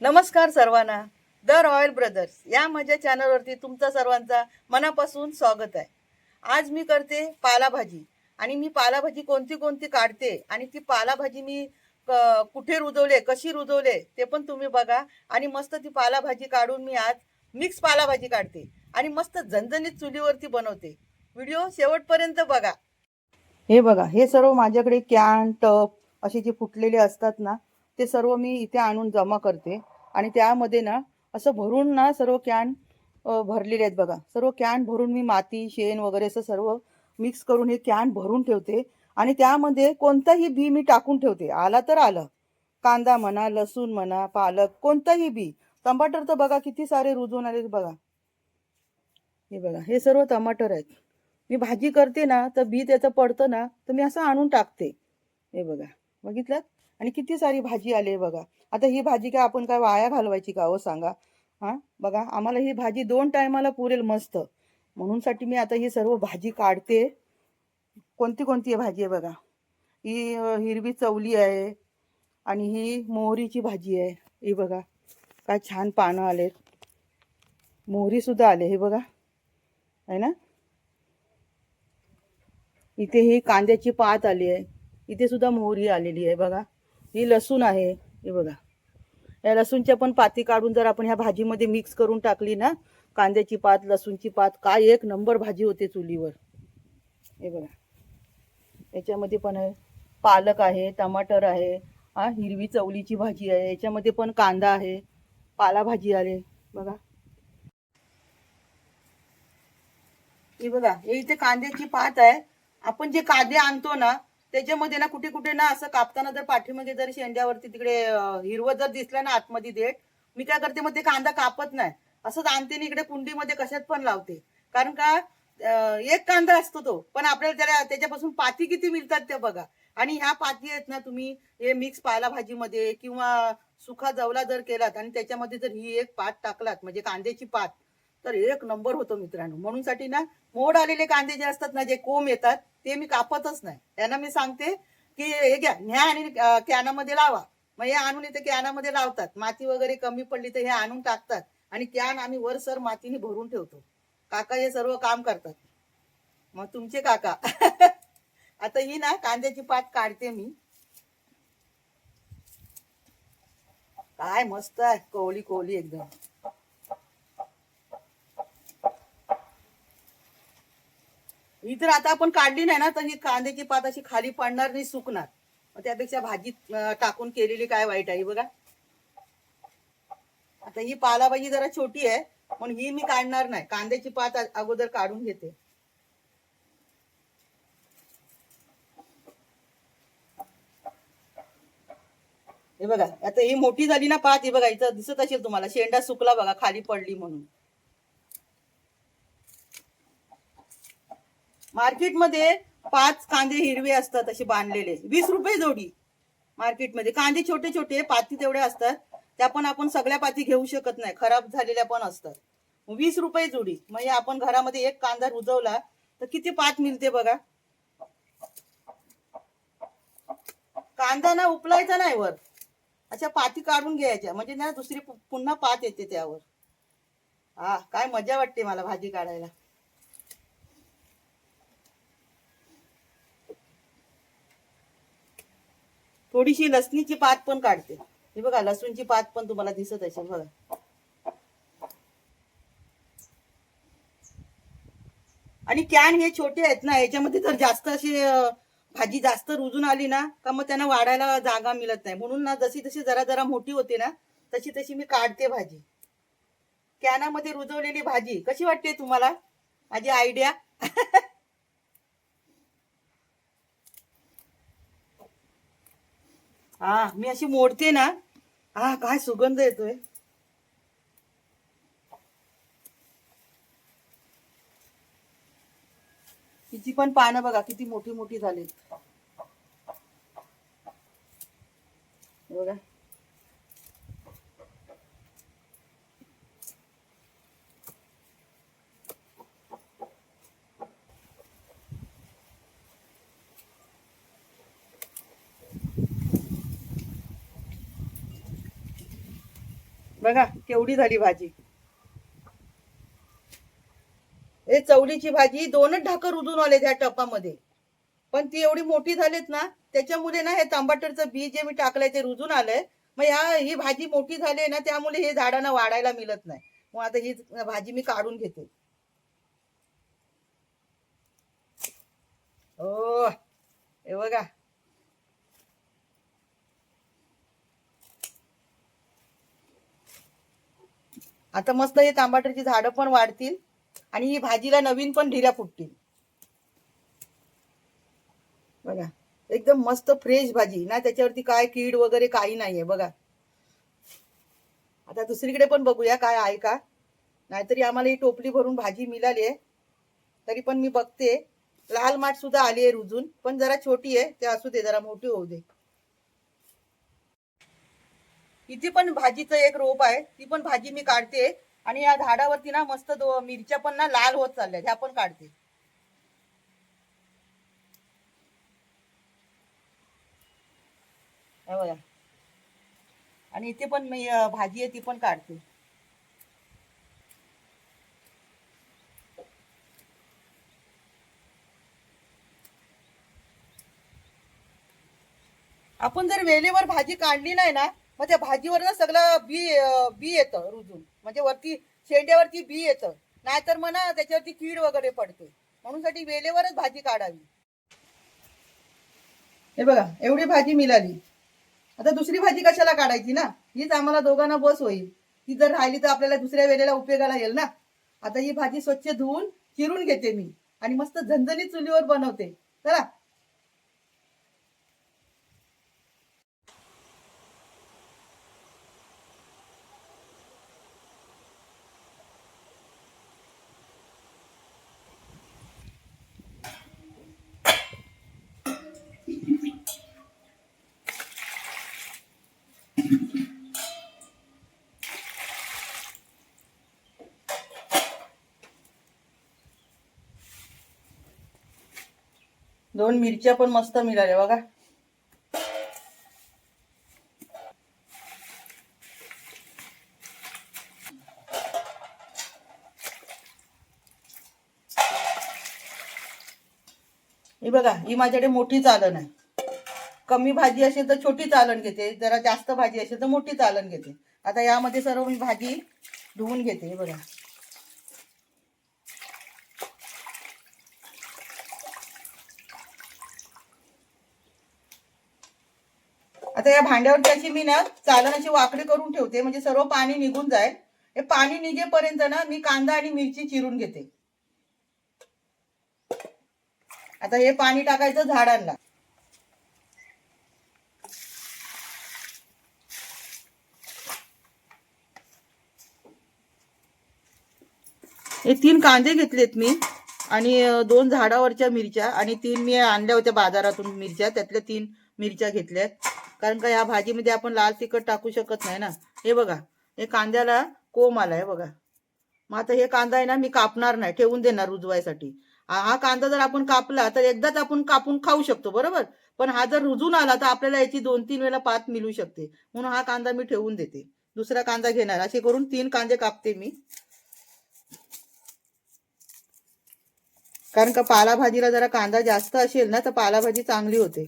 नमस्कार सर्वांना. The royal brothers या माझ्या चॅनलवरती तुमचा सर्वांचा मनापासून स्वागत आहे. आज मी करते पालाभाजी. आणि मी पालाभाजी कोणती कोणती काढते आणि ती पालाभाजी मी कुठे रुजवले कशी रुजवले ते पण तुम्ही बघा. आणि मस्त ती पालाभाजी काढून मी आज मिक्स पालाभाजी काढते. आणि मस्त झणझणीत चुलीवरती बनवते. व्हिडिओ शेवटपर्यंत बघा. हे बघा हे सर्व माझ्याकडे कॅन टप असे जे फुटलेले असतात ना ते सर्व मी इथे आणून जमा करते. आणि त्यामध्ये ना असं भरून ना सर्व कॅन भरलेले आहेत बघा. सर्व कॅन भरून मी माती शेण वगैरे असं सर्व मिक्स करून हे कॅन भरून ठेवते. आणि त्यामध्ये कोणताही बी मी टाकून ठेवते. आला तर आलं. कांदा म्हणा लसूण म्हणा पालक कोणताही बी. टमाटर तर बघा किती सारे रुजून आले बघा. हे बघा हे सर्व टमाटर आहेत. मी भाजी करते ना तर बी त्याचं पडतं ना तर मी असं आणून टाकते. हे बघा बघितलं आणि किती सारी भाजी आली आहे बघा. आता ही भाजी काय आपण काय वाया घालवायची का हो सांगा? हां? बघा आम्हाला ही भाजी दोन टायमाला पुरेल मस्त. म्हणूनसाठी मी आता ही सर्व भाजी काढते. कोणती कोणती आहे भाजी आहे बघा? ही हिरवी चवली आहे आणि ही मोहरीची भाजी आहे. ही बघा काय छान पानं आलेत. मोहरीसुद्धा आले हे बघा. आहे ना? इथे ही कांद्याची पात आली आहे. इथे सुद्धा मोहरी आलेली आहे बघा. ही लसूण आहे. हे बघा. या लसूणच्या पण पाती काढून जर आपण ह्या भाजीमध्ये मिक्स करून टाकली ना कांद्याची पात लसूणची पात काय एक नंबर भाजी होते चुलीवर. हे बघा. याच्यामध्ये पण आहे पालक आहे टमाटर आहे हा हिरवी चवलीची भाजी आहे. याच्यामध्ये पण कांदा आहे पालाभाजी आले बघा. हे बघा हे इथे कांद्याची पात आहे. आपण जे कांदे आणतो ना त्याच्यामध्ये ना कुठे कुठे ना असं कापताना जर पाठीमध्ये जर शेंड्यावरती तिकडे हिरवं जर दिसलं ना आतमध्ये देठ मी काय करते मग ते कांदा कापत नाही. असंच आणते इकडे कुंडीमध्ये कशात पण लावते. कारण का एक कांदा असतो तो पण आपल्याला त्याला त्याच्यापासून पाती किती मिळतात ते बघा. आणि ह्या पाती आहेत ना तुम्ही हे मिक्स पाला भाजीमध्ये किंवा सुखा जवला जर केलात आणि त्याच्यामध्ये जर ही एक पात टाकलात म्हणजे कांद्याची पात तर एक नंबर होतो मित्रांनो. म्हणून साठी ना मोड आलेले कांदे जे असतात ना जे कोंब येतात ते मी कापतच नाही. त्यांना मी सांगते की हे घ्या न्या आणि कॅनामध्ये लावा. मग हे आणून इथे कॅनामध्ये लावतात. माती वगैरे कमी पडली तर हे आणून टाकतात. आणि कॅन आम्ही वर सर मातीने भरून ठेवतो. काका हे सर्व काम करतात. मग तुमचे काका. आता ही ना कांद्याची पात काढते मी. काय मस्त आहे कोवली कोवली एकदम. ही तर आता आपण काढली नाही ना तर ही कांद्याची पात अशी खाली पडणार नाही सुकणार. मग त्यापेक्षा भाजी टाकून केलेली काय वाईट आहे बघा. आता ही पालाभाजी जरा छोटी आहे म्हणून ही मी काढणार नाही. कांद्याची पात अगोदर काढून घेते. हे बघा आता ही मोठी झाली ना पात ही बघा इथं दिसत असेल तुम्हाला शेंडा सुकला बघा खाली पडली म्हणून. मार्केटमध्ये पाच कांदे हिरवे असतात असे बांधलेले. वीस रुपये जोडी. मार्केटमध्ये कांदे छोटे छोटे पाती तेवढे असतात. त्या पण आपण सगळ्या पाती घेऊ शकत नाही. खराब झालेल्या पण असतात. वीस रुपये जोडी. म्हणजे आपण घरामध्ये एक कांदा रुजवला तर किती पात मिळते बघा? कांदा ना उपलायचा नाही वर. अशा पाती काढून घ्यायच्या. म्हणजे ना दुसरी पुन्हा पात येते त्यावर. हा काय मजा वाटते मला भाजी काढायला. थोडीशी लसणीची पात पण काढते. हे बघा लसूणची पात पण तुम्हाला दिसत असेल बघा. आणि कॅन हे छोटे आहेत ना याच्यामध्ये जर जास्त अशी भाजी जास्त रुजून आली ना का मग त्यांना वाढायला जागा मिळत नाही. म्हणून ना जशी जशी जरा जरा मोठी होते ना तशी तशी मी काढते भाजी. कॅनामध्ये रुजवलेली भाजी कशी वाटते तुम्हाला? माझी आयडिया हा मी अशी मोडते ना. हा काय सुगंध येतोय. तिची पण पानं बघा किती मोठी मोठी झाली बघा. बघा केवढी झाली भाजी. हे चवळीची भाजी दोनच ढाकर उधून आले त्या टपामध्ये. पण ती एवढी मोठी झालीत ना त्याच्यामुळे ना हे तांबाटरचं बी जे मी टाकलंय ते रुजून आलंय. मग ह्या ही भाजी मोठी झाली आहे ना त्यामुळे हे झाडांना वाढायला मिळत नाही. मग आता ही भाजी मी काढून घेते. ओ हे बघा. आता मस्त हे तांबाट्याची झाडं पण वाढतील आणि ही भाजीला नवीन पण ढिऱ्या फुटतील. बघा एकदम मस्त फ्रेश भाजी. ना त्याच्यावरती काय कीड वगैरे काही नाहीये बघा. आता दुसरीकडे पण बघूया काय आहे का. नाहीतरी आम्हाला ही टोपली भरून भाजी मिळाली आहे. तरी पण मी बघते. लाल माठ सुद्धा आली आहे रुजून पण जरा छोटी आहे. ते असू दे जरा मोठी होऊ दे. इथे पण भाजीचं एक रोप आहे ती पण भाजी मी काढते. आणि या झाडावरती ना मस्त मिरच्या पण ना लाल होत चालल्या ह्या पण काढते. आणि इथे पण मी भाजी आहे ती पण काढते. आपण जर वेळेवर भाजी काढली नाही ना मग त्या भाजीवर ना सगळं बी बी येतं रुजून. म्हणजे वरती शेंड्यावरती बी येतं. नाहीतर मग ना त्याच्यावरती कीड वगैरे पडते. म्हणून साठी वेळेवरच भाजी काढावी. हे बघा एवढी भाजी मिळाली. आता दुसरी भाजी कशाला काढायची ना? हीच आम्हाला दोघांना बस होईल. ती जर राहिली तर आपल्याला दुसऱ्या वेळेला उपयोगाला येईल ना? आता ही भाजी स्वच्छ धुवून चिरून घेते मी. आणि मस्त झणझणीत चुलीवर बनवते. चला दोन मिरच्या पण मस्त मिळाल्या बघा. ही बघा ही माझ्याकडे मोठी चालन आहे. कमी भाजी असेल तर छोटी चालन घेते जरा जास्त भाजी असेल तर मोठी चालन घेते. आता यामध्ये सर्व मी भाजी धुवून घेते हे बघा. आता या भांड्यावरती अशी मी ना चालन वाकडी करून ठेवते म्हणजे सर्व पाणी निघून जाईल. हे पाणी निघेपर्यंत ना मी कांदा आणि मिरची चिरून घेते. आता हे पाणी टाकायचं झाडांना. हे तीन कांदे घेतलेत मी आणि दोन झाडावरच्या मिरच्या आणि तीन मी आणल्या होत्या बाजारातून मिरच्या त्यातल्या तीन मिरच्या घेतल्यात. कारण का या भाजीमध्ये आपण लाल तिखट टाकू शकत नाही ना. हे बघा हे कांद्याला कोंब आलाय बघा. मग आता हे कांदा आहे ना मी कापणार नाही ठेवून देणार रुजवायसाठी. हा हा कांदा जर आपण कापला तर एकदाच आपण कापून खाऊ शकतो बरोबर? पण हा जर रुजून आला तर आपल्याला याची दोन तीन वेळा पात मिळू शकते. म्हणून हा कांदा मी ठेवून देते. दुसरा कांदा घेणार. असे करून तीन कांदे कापते मी. कारण का पालाभाजीला जरा कांदा जास्त असेल ना तर पालाभाजी चांगली होते.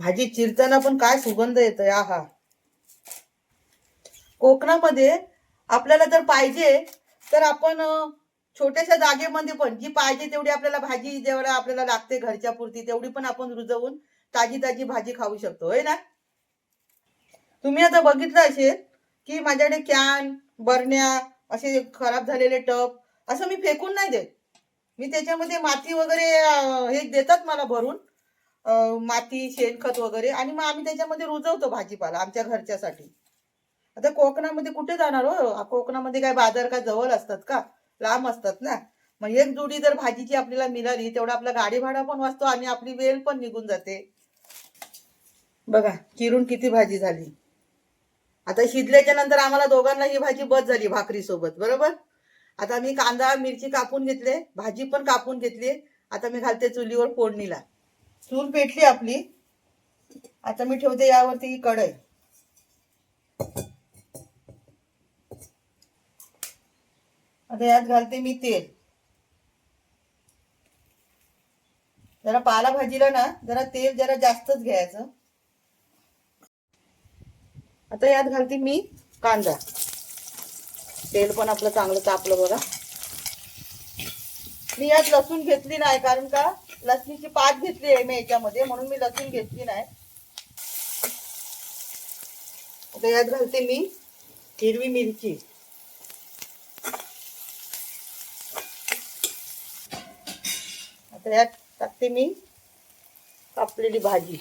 भाजी चिरताना पण काय सुगंध येतोय आहा. कोकणामध्ये आपल्याला जर पाहिजे तर आपण छोट्याशा जागेमध्ये पण जी पाहिजे तेवढी आपल्याला भाजी जेवढा आपल्याला लागते घरच्या पुरती तेवढी पण आपण रुजवून ताजी ताजी भाजी खाऊ शकतो होय ना? तुम्ही आता बघितलं असेल की माझ्याकडे कॅन बरण्या असे खराब झालेले टप असं मी फेकून नाही देत. मी त्याच्यामध्ये माती वगैरे हे देतात मला भरून माती शेणखत वगैरे. आणि मग आम्ही त्याच्यामध्ये रुजवतो भाजीपाला आमच्या घरच्यासाठी. आता कोकणामध्ये कुठे जाणार हो? कोकणामध्ये काय बाजार का जवळ असतात का? लांब असतात ना. मग एक जुडी जर भाजीची आपल्याला मिळाली तेवढा आपला गाडी भाडा पण वाचतो आणि आपली वेल पण निघून जाते. बघा चिरून किती भाजी झाली. आता शिजल्याच्या नंतर आम्हाला दोघांना ही भाजी बस झाली भाकरी सोबत बरोबर? आता मी कांदा मिरची कापून घेतले भाजी पण कापून घेतली. आता मी घालते चुलीवर फोडणीला. चूल पेटली आपली. आता मी ठेवते यावरती कढई. आता यात घालते मी तेल. जरा पालाभाजीला ना जरा तेल जरा जास्तच घ्यायचं. आता यात घालते मी कांदा. तेल पण आपलं चांगलं तापलं बघा. मी यात लसूण घेतली नाही कारण का? लसणीची पात घेतली आहे मी याच्यामध्ये म्हणून मी लसूण घेतली नाही. आता यात घालते मी हिरवी मिरची. आता यात टाकते मी कापलेली भाजी.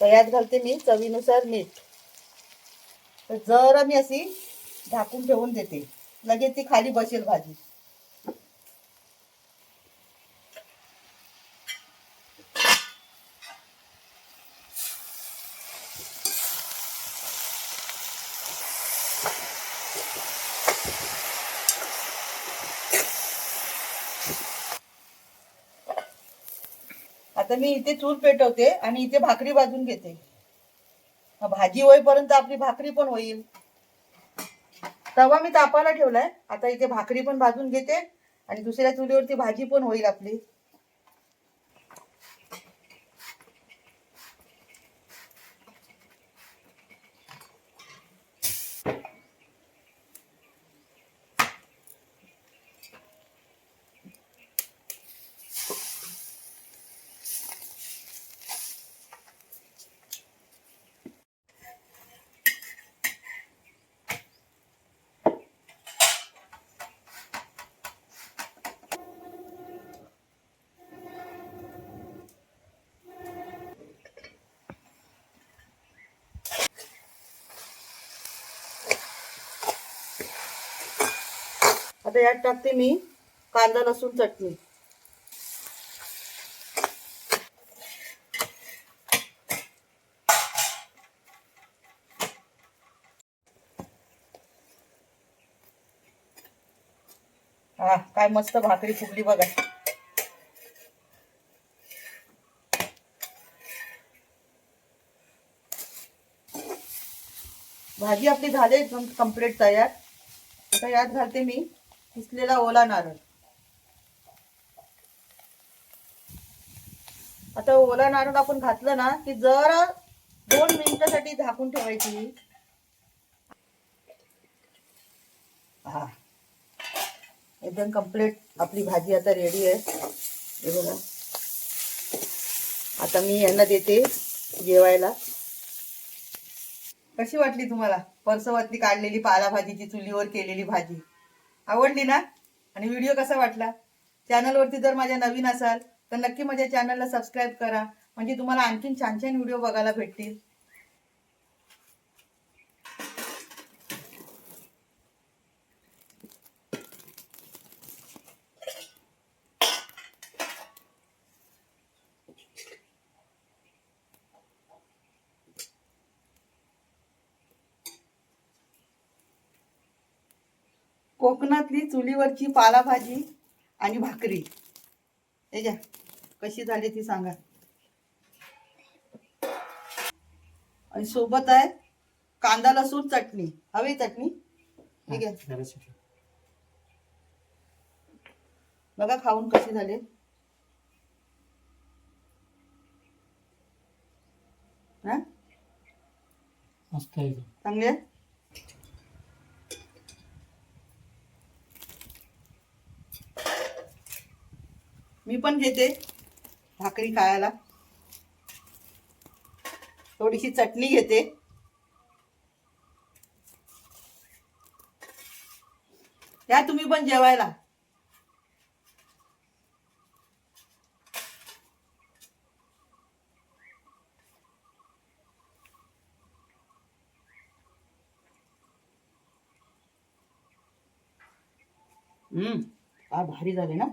तर यात घालते मी चवीनुसार मीठ. तर जरा मी अशी झाकून ठेवून देते. लगेच ती खाली बसेल भाजी. आता मी इथे चूल पेटवते आणि इथे भाकरी भाजून घेते. भाजी होईपर्यंत आपली भाकरी पण होईल. तवा मी तापाला ठेवलाय. आता इथे भाकरी पण भाजून घेते आणि दुसऱ्या चुलीवरती भाजी पण होईल आपली. आता यात टाकते मी. कांदा लसूण चटणी. हा काय मस्त भाकरी फुगली बघा. भाजी आपली झाली कंप्लीट तयार. आता यात घालते मी. किसलेला ओला नारळ. आता ओला नारळ आपण घातलं ना की जरा दोन मिनिटासाठी झाकून ठेवायची. हा. एकदम कंप्लीट आपली भाजी आता रेडी आहे. हे बघा. आता मी यांना देते जेवायला. कशी वाटली तुम्हाला? परसवातली काढलेली पालाभाजीची चुलीवर केलेली भाजी. आवडली ना? आणि व्हिडिओ कसा वाटला? चॅनलवरती जर माझ्या नवीन असाल तर नक्की माझ्या चॅनलला सबस्क्राईब करा. म्हणजे तुम्हाला आणखीन छान छान व्हिडिओ बघायला भेटतील. कोकणातली चुलीवरची पालाभाजी आणि भाकरी. हे घ्या. कशी झाली ती सांगा. आणि सोबत आहे कांदा लसूण चटणी. हवी चटणी? ठीक आहे बघा खाऊन कशी झाली. हा? मस्त आहे. चांगली मी पण घेते. भाकरी खायला. थोडीशी चटणी घेते. या तुम्ही पण जेवायला. भारी झाले ना.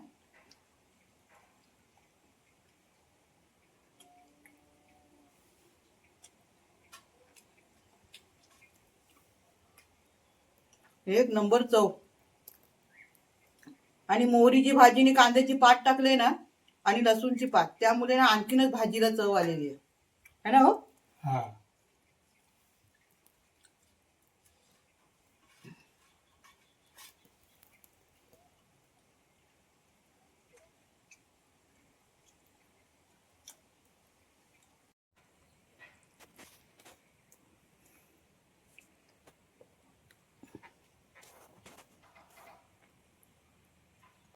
एक नंबर चव. आणि मोहरीची भाजी आणि कांद्याची पात टाकले ना आणि लसूणची पात त्यामुळे ना आणखीनच भाजीला चव आलेली आहे. है ना हो? हा.